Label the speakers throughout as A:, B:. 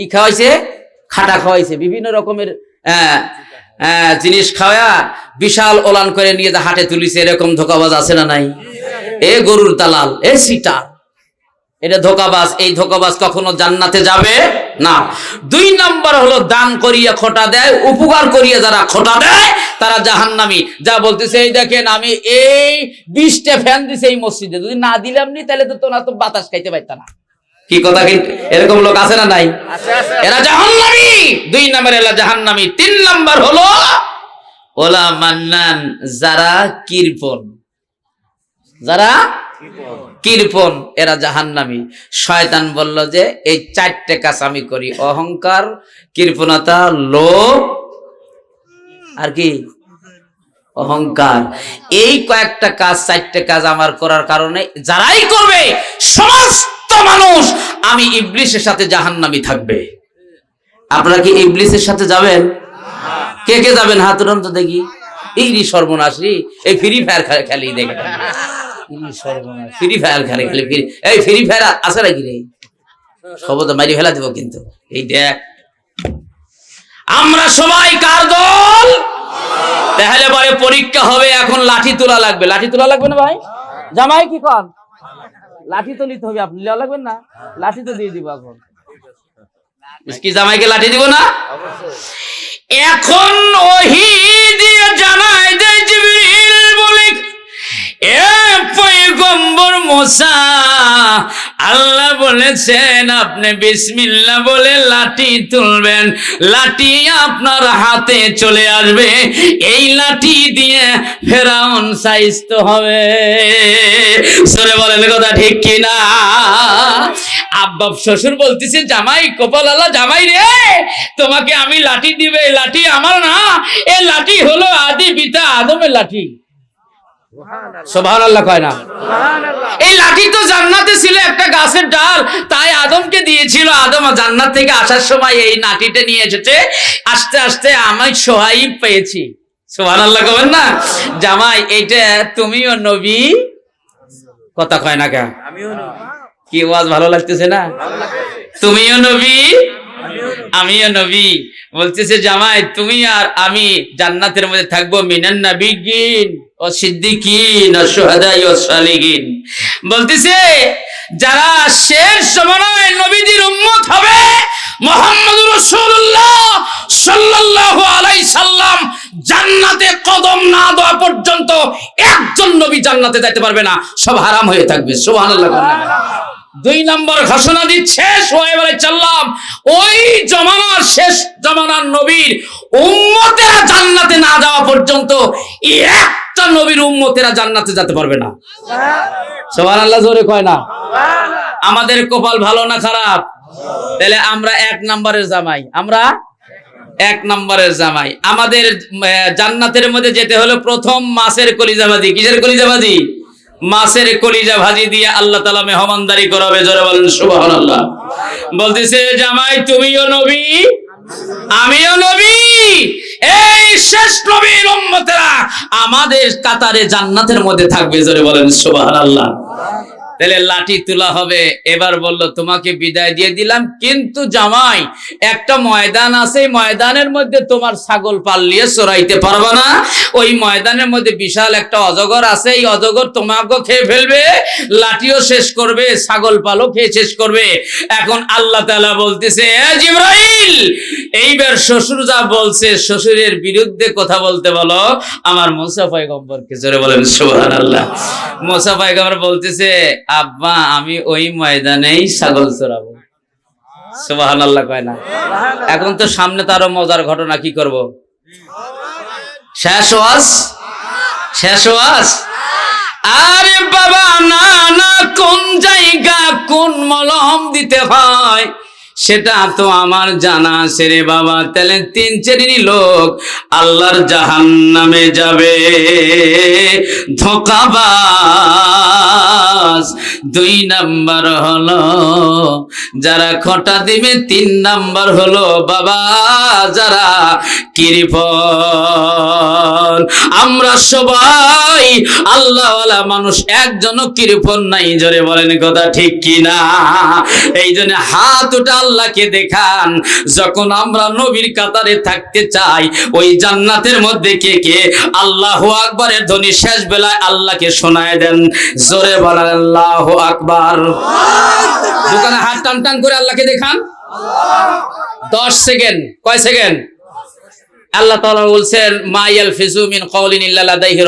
A: কি খাওয়াইছে? খাটা খাওয়াইছে, বিভিন্ন রকমের জিনিস খাওয়া বিশাল ওলান করে নিয়ে হাটে তুলিছে, এরকম ধোকাবাজ আছে না নাই? এ গরুর দালাল, এ সিটার এটা ধোকাবাজ, এই ধোকাবাজ কখনো জান্নাতে যাবে না। দুই নাম্বার হলো, দান করিয়া খোটা দেয়, উপকার করিয়া যারা খোটা দেয়, তারা জাহান্নামি। যা বলতেছে, এই দেখেন, আমি এই বিশটা ফ্যান দিছে এই মসজিদে। যদি না দিলাম নি, তাহলে তো তোমরা তো বাতাস খাইতে পারত না। কি কথা কি? এরকম লোক আছে না নাই? এরা জাহান্নামি। দুই নাম্বার এরা জাহান্নামি। তিন নাম্বার হলো ওলা মান্নান যারা কৃপন যারা কৃপন এরা জাহান্নামি। শয়তান বলল যে এই চারটে কাজ আমি করি। অহংকার কৃপণতা লোভ আর কি? অহংকার। এই কয়েকটা কাজ চারটে কাজ আমার করার কারণে যারাই করবে সমস্ত মানুষ, আমি ইবলিসের সাথে জাহান্নামি থাকবে। আপনারা কি ইবলিসের সাথে যাবেন? কে কে যাবেন? হাত উঠান তো দেখি। এই সর্বনাশী, এই ফ্রি ফায়ার খেলি দেখে। ফ্রি ফায়ার খেলে খেলে ফ্রি এই ফ্রি ফায়ার নাকি রে সবত মারি ফেলা দেবো কিন্তু। এই দেখ। আমরা সবাই কার দল? তাহলে পরে পরীক্ষা হবে, এখন লাঠি তোলা লাগবে। লাঠি তোলা লাগবে না ভাই? জামাই কি কন? লাঠি তো নিতে হবে, আপনি লেওয়া লাগবেন না। লাঠি তো দিয়ে দিব এখন। জামাইকে লাঠি দিব না? এখন ওহি দিয়ে জানাই যায় বলে, এ পয়গম্বর মোসা, আল্লাহ বলেছেন, আপনি বিসমিল্লাহ বলে লাঠি তুলবেন, লাঠি আপনার হাতে চলে আসবে, এই লাঠি দিয়ে ফেরাউন সাইস্ত হবে। সরে বলেন কথা ঠিক কিনা? আব্বা শ্বশুর বলতেছে, জামাই কপাল আল্লাহ জামাই রে, তোমাকে আমি লাঠি দিবে লাঠি আমার না এ লাঠি হলো আদি পিতা আদমের লাঠি। সোভান আল্লাহ কয় না। এই লাঠি তো জান্নাতে ছিল একটা গাছের ডাল তাই আদমকে দিয়েছিল। আদম জান্নাত থেকে আসার সময় এই লাঠিটা নিয়ে এসেছে। আস্তে আস্তে আমি পেয়েছি। সোহান আল্লাহ কবেন না? জামাই এইটা তুমিও নবী? কথা কয় না কে? কি ওয়াজ ভালো লাগতেছে না? তুমিও নবী? আমিও নবী। বলতেছে, জামাই, তুমি আর আমি জান্নাতের মধ্যে থাকব, মিনান নাবিগিন ও সিদ্দিকিন ও সুহাদাই ও সালিহিন। বলতেছে, যারা শেষ সময় নবীদের উম্মত হবে মোহাম্মদ সাল্লাল্লাহু আলাইহি সাল্লাম কদম না দেওয়া পর্যন্ত একজন নবী জান্নাতে যাইতে পারবে না। সব হারাম হয়ে থাকবে। দুই নম্বর ঘোষণা দিচ্ছে সোহেব আলাইসাল্লাম ওই জমানার শেষ জমানার নবীর উম্মতেরা জান্নাতে না যাওয়া পর্যন্ত একটা নবীর উম্মতেরা জান্নাতে যেতে পারবে না। সোহান আল্লাহ জোরে কয় না? আমাদের কপাল ভালো না খারাপ? তাহলে আমরা এক নম্বরের জামাই, আমরা এক নম্বরের জামাই। আমাদের জান্নাতের মধ্যে যেতে হলো প্রথম মাসের কলিজাবাজি, কিসের কলিজাবাজি? মাছের কলিজা ভাজি দিয়ে আল্লাহ তালা মেহমানদারি করাবে, জোরে বলেন সুবাহ আল্লাহ বলতেছে, জামাই, তুমিও নবী, আমিও নবী, এই শেষ নবীর উম্মতেরা আমাদের কাতারে জান্নাতের মধ্যে থাকবে, জোরে বলেন সুবহানাল্লাহ। তাহলে লাঠি তোলা হবে। এবার বলল, তোমাকে বিদায় দিয়ে দিলাম, কিন্তু জামাই, একটা ময়দান আছে ময়দানের মধ্যে তোমার ছাগল পাল্লিয়ে চড়াইতে পারবে না। ওই ময়দানের মধ্যে বিশাল একটা অজগর আছে, এই অজগর তোমাকে খেয়ে ফেলবে, লাঠিও শেষ করবে, ছাগল পালও খেয়ে শেষ করবে। এখন আল্লাহ তাআলা বলতেছে, "এ জিবরাইল, এইবার শ্বশুর যা বলছে, শ্বশুরের বিরুদ্ধে কথা বলতে বলো। আমার মোসা পয়গম্বরকে জোরে বলেন, সুবহানাল্লাহ। মোসা পয়গম্বর বলতেছে আব্বা, আমি ওই ময়দানেই ছাগল চড়াবো। সুবহানাল্লাহ কয় না? এখন তো সামনে তারও মজার ঘটনা, কি করব? শেষ ওয়াজ? শেষ ওয়াজ? আরে বাবা, না না, কোন জায়গা, কোন মলহম দিতে হয়? সেটা তো আমার জানা আছে রে বাবা। তাহলে তিন শ্রেণি লোক আল্লাহর জাহান নামে যাবে। ধোকাবাজ দুই নাম্বার হলো, যারা খটা দিবে তিন নাম্বার হলো, বাবা যারা কৃপন আমরা সবাই আল্লাহওয়ালা মানুষ, একজনও কৃপন নাই, জোরে বলেন কথা ঠিক কিনা? এই জন্য হাত উঠে আল্লাহকে দেখান, যখন আমরা নবীর কাতারে থাকতে চাই, ওই জান্নাতের মধ্যে কে কে? আল্লাহ আকবরের ধ্বনি শেষ বেলায় আল্লাহকে শোনায় দেন, জোরে বলেন আল্লাহ আকবার। দোকানে হাত টান টান করে আল্লাহকে দেখান। দশ সেকেন্ড, কয় সেকেন্ড? আল্লাহ তাআলা বলছেন মাইয়াল ফিজু মিন কওলিন ইল্লা লাদাইহি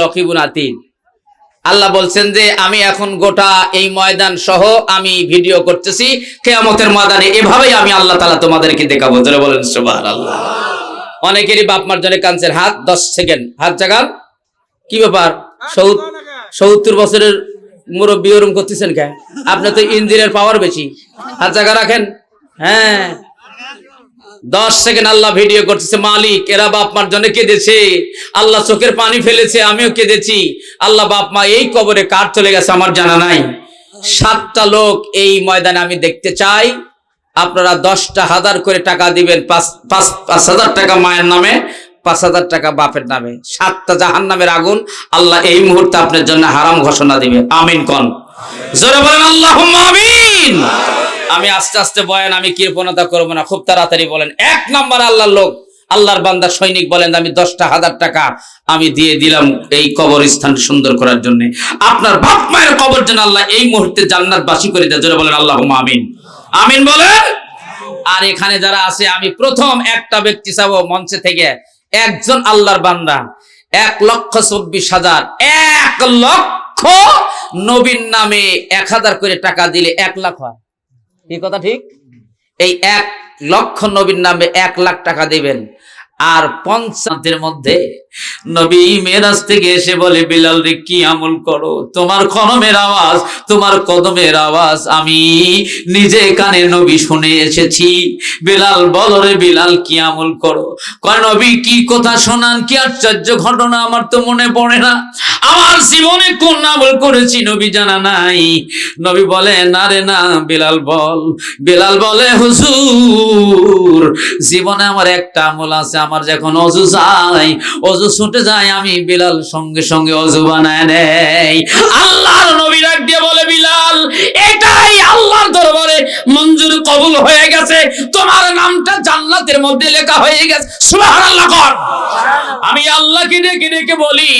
A: আল্লাহ বলছেন যে, আমি এখন গোটা এই ময়দান সহ আমি ভিডিও করতেছি। কেয়ামতের ময়দানে এভাবেই আমি আল্লাহ তাআলা তোমাদেরকে দেখাবো। ধরে বলেন, সুবহানাল্লাহ। অনেকেরই বাপ মার জন্য কানছেন হাত দশ সেকেন্ড। হাত জাগান। কি ব্যাপার? সত্তর বছরের মুরব্বী ওরম করতেছেন কে? আপনার তো ইঞ্জিনের পাওয়ার বেশি। হাত জায়গা রাখেন। হ্যাঁ। দশ সেকেন্ড আল্লাহ ভিডিও করতেছে, মালিক, এরা বাপ মার জন্য কেঁদেছে। আল্লাহ চোখের পানি ফেলেছে, আমিও কেঁদেছি। আল্লাহ বাপ মা, এই কবরে কার চলে গেছে আমার জানা নাই। সাতটা লোক এই ময়দানে আমি দেখতে চাই। আপনারা দশটা হাজার করে টাকা দিবেন, পাঁচ পাঁচ হাজার টাকা মায়ের নামে, পাঁচ হাজার টাকা বাপের নামে। সাতটা জাহান নামের আগুন, আল্লাহ এই মুহূর্তে আপনার জন্য হারাম ঘোষণা দিবে। আমিন কন। জোরে বলেন আল্লাহ আমিন। আমি আস্তে আস্তে বয়ান, আমি কৃপণতা করব না। খুব তাড়াতাড়ি বলেন, এক নাম্বার আল্লাহর লোক। আল্লাহর বান্দা সৈনিক বলেন, আমি দশটা হাজার টাকা আমি দিয়ে দিলাম এই কবরস্থান সুন্দর করার জন্য। আপনার বাপ মায়ের কবর যেন আল্লাহ এই মুহূর্তে জান্নাত বাসী করে দেয়। জোরে বলেন আল্লাহ আমিন। আমিন বলেন? আর এখানে যারা আছে, আমি প্রথম একটা ব্যক্তি চাবো মঞ্চে থেকে। একজন আল্লাহর বান্দা, এক লক্ষ চব্বিশ হাজার, এক লক্ষ নবীন নামে এক হাজার করে টাকা দিলে এক লাখ হয়। কি কথা ঠিক? এই এক লক্ষ নবীর নামে এক লাখ টাকা দিবেন। আর পঞ্চায়েতের মধ্যে নবী মেরাজ থেকে এসে বলে, বিলাল রে, কি আমল করো? তোমার কলমের আওয়াজ, তোমার কদমের আওয়াজ, আমি নিজে কানে নবী শুনে এসেছি। বিলাল, বলো রে, বিলাল, কি আমল করো? নবী, কি কথা শোনান? কি আশ্চর্য ঘটনা? আমার তো মনে পড়ে না। আমার জীবনে কোন আমল করেছি? নবী জানা নাই। নবী বলে, না রে, না, বিলাল, বল। বিলাল বলে, হুজুর, জীবনে আমার একটা আমল আছে। আমার যখন অজু যায়, অজু ছুটে যায়, আমি বিলাল সঙ্গে সঙ্গে অজু বানায় নেই। আল্লাহর কবুল হয়ে গেছে। তোমার নামটা জান্নাতের মধ্যে লেখা হয়ে গেছে। সুবহানাল্লাহ কর। আমি আল্লাহকে ডেকে ডেকে বলি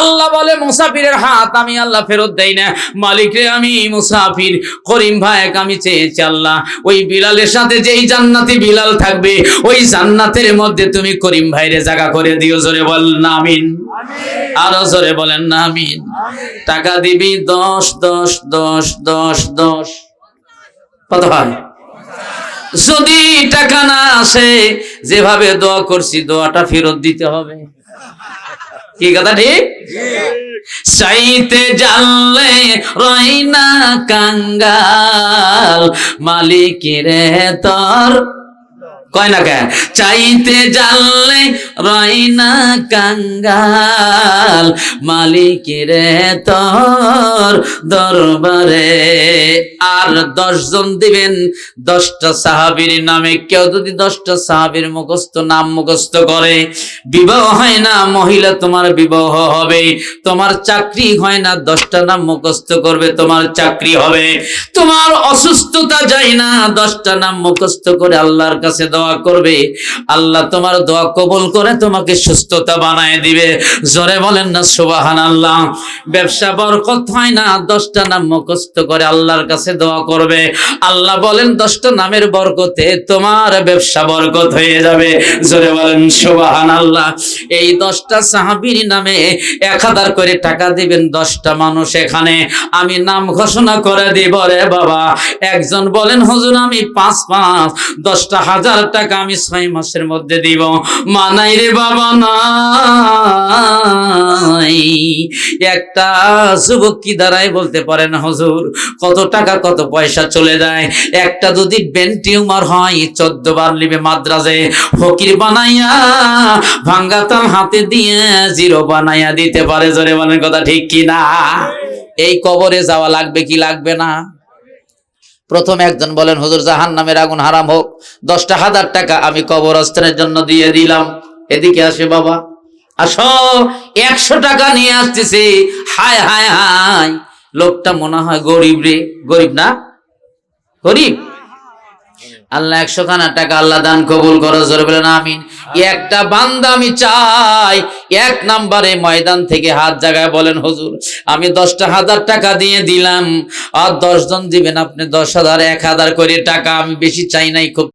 A: আল্লাহ বলে মুসাফিরের হাত আমি আল্লাহ ফেরত দেই না। মালিক রে আমি মুসাফির করিম ভাইক আমি চেয়েছি আল্লাহ। ওই বিলালের সাথে যেই জান্নাতি বিলাল থাকবে ওই জান্নাতের মধ্যে তুমি করিম ভাইরে জায়গা করে দিও। জোরে বল না আমিন। আরও জোরে বলেন না আমিন। টাকা দিবি দশ দশ দশ দশ দশ। কত হয়? যদি টাকা না আসে, যেভাবে দোয়া করছি, দোয়াটা ফেরত দিতে হবে। কি কথা ঠিক? চাইতে জানলে রইনা কাঙ্গাল, মালিকের তোর কয় না কে চাইতে জানলে রইনা কাঙ্গাল, মালিকের তোর দরবারে। আর দশ জন দিবেন, দশটা সাহাবীর নামে। কেউ যদি দশটা সাহাবীর মুখস্থ, নাম মুখস্থ করে, বিবাহ হয় না, মহিলা তোমার বিবাহ হবে। তোমার চাকরি হয় না, দশটা নাম মুখস্থ করবে, তোমার চাকরি হবে। তোমার অসুস্থতা যায় না, দশটা নাম মুখস্থ করে আল্লাহর কাছে দোয়া করবে। আল্লাহ তোমার দোয়া কবুল করে তোমাকে সুস্থতা বানায় দিবে। জোরে বলেন না সুবাহান আল্লাহ ব্যবসা বরকত হয় না, দশটা নাম মুখস্থ করে আল্লাহর কাছে দোয়া করবে। আল্লাহ বলেন, দশটা নামের বরকতে তোমার ব্যবসা বরকত হয়ে যাবে। জোরে বলেন সুবাহান আল্লাহ এই দশটা সাহাবীর নামে এক হাজার করে টাকা দিবেন দশটা মানুষ এখানে। আমি নাম ঘোষণা করে দিব রে বাবা। একজন বলেন, হুজুর, আমি পাঁচ পাঁচ দশটা হাজার টাকা আমি ছয় মাসের মধ্যে দিব? মানাই রে বাবা, নাই। একটা যুবক কি দ্বারাই বলতে পারেন হুজুর? কত টাকা, কত পয়সা চলে যায়। একটা যদি ব্রেন টিউমার হয়, চোদ্দ বার লিবে মাদ্রাজে, ফকির বানাইয়া ভাঙ্গা তাল হাতে দিয়ে জিরো বানাইয়া দিতে পারে, জোরে বলেন কথা ঠিক কি না এই কবরে যাওয়া লাগবে কি লাগবে না? প্রথম একজন বলেন, হুজুর জাহান নামের আগুন হারাম হোক। দশটা হাজার টাকা আমি কবরস্থানের জন্য দিয়ে দিলাম। এদিকে আসে বাবা, আসো, একশো টাকা নিয়ে আসতেছি। হায় হায় হায়। লোকটা মনে হয় গরিব রে। গরিব না? গরিব? আল্লাহ একশো খানা টাকা আল্লাহ দান কবুল করো, জোরে বলেন, আমিন। একটা বান্দা আমি চাই, এক নাম্বারে ময়দান থেকে হাত জায়গায় বলেন, হুজুর, আমি দশটা হাজার টাকা দিয়ে দিলাম। আর দশজন দিবেন আপনি দশ হাজার, এক হাজার করে টাকা, আমি বেশি চাই নাই, খুব